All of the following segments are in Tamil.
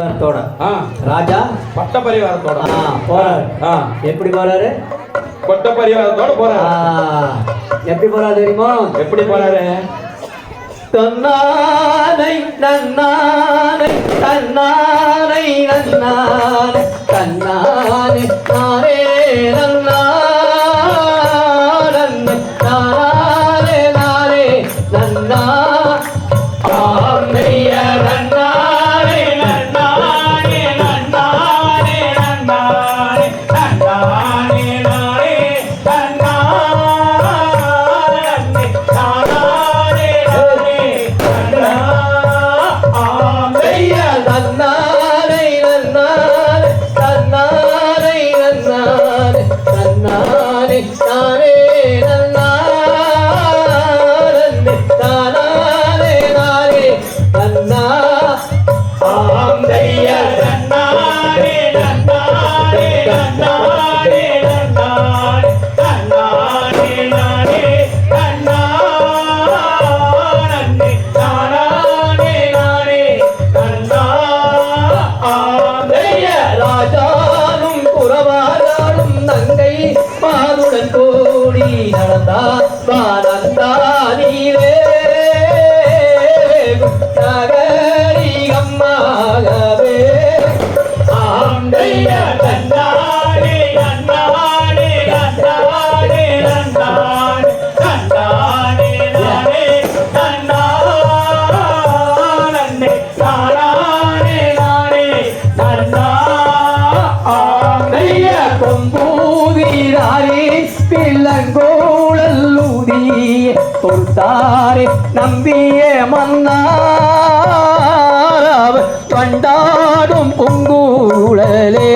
பரிவாரத்தோட ராஜா? பட்ட பரிவாரத்தோட போறாரு. எப்படி போறாரு? கொட்ட பரிவாரத்தோட போறாரு எப்படி போறாரு தெரியுமா? எப்படி போறாரு? தன்னானை நன்னானை தன்னானை நன்னானை தன்னானை நானே மாதுடன் கூடி நடந்தார் கொம்பூதிராரே பிள்ளங்கோளல்லூதிய பொறுத்தாரே நம்பிய மன்னார். பண்டாடும் பூங்கூழலே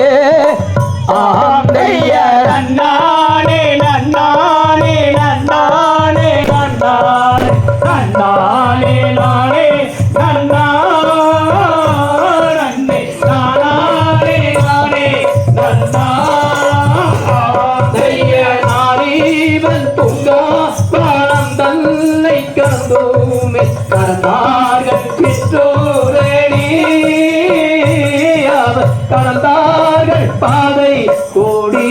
ஆந்தைய நன்னானே நன்னானே நன்னானே நன்னானே நன்னானே நானே நன்னானே நானே நானே நன்னா தன்னை கந்தோமே கடந்தார்கள் கிட்டோரணி கடந்தார்கள் பாதை கோடி.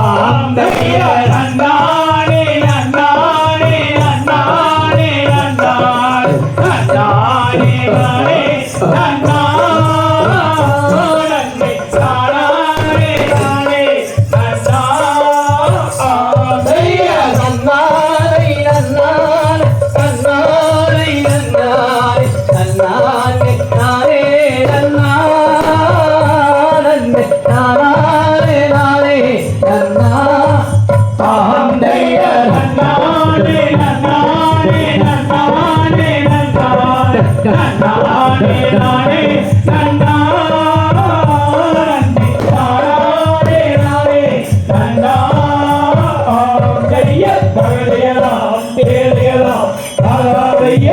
ஆந்தைய நன்னானே நன்னானே நன்னானே நன்னானே நன்னானே நானே ஆந்தைய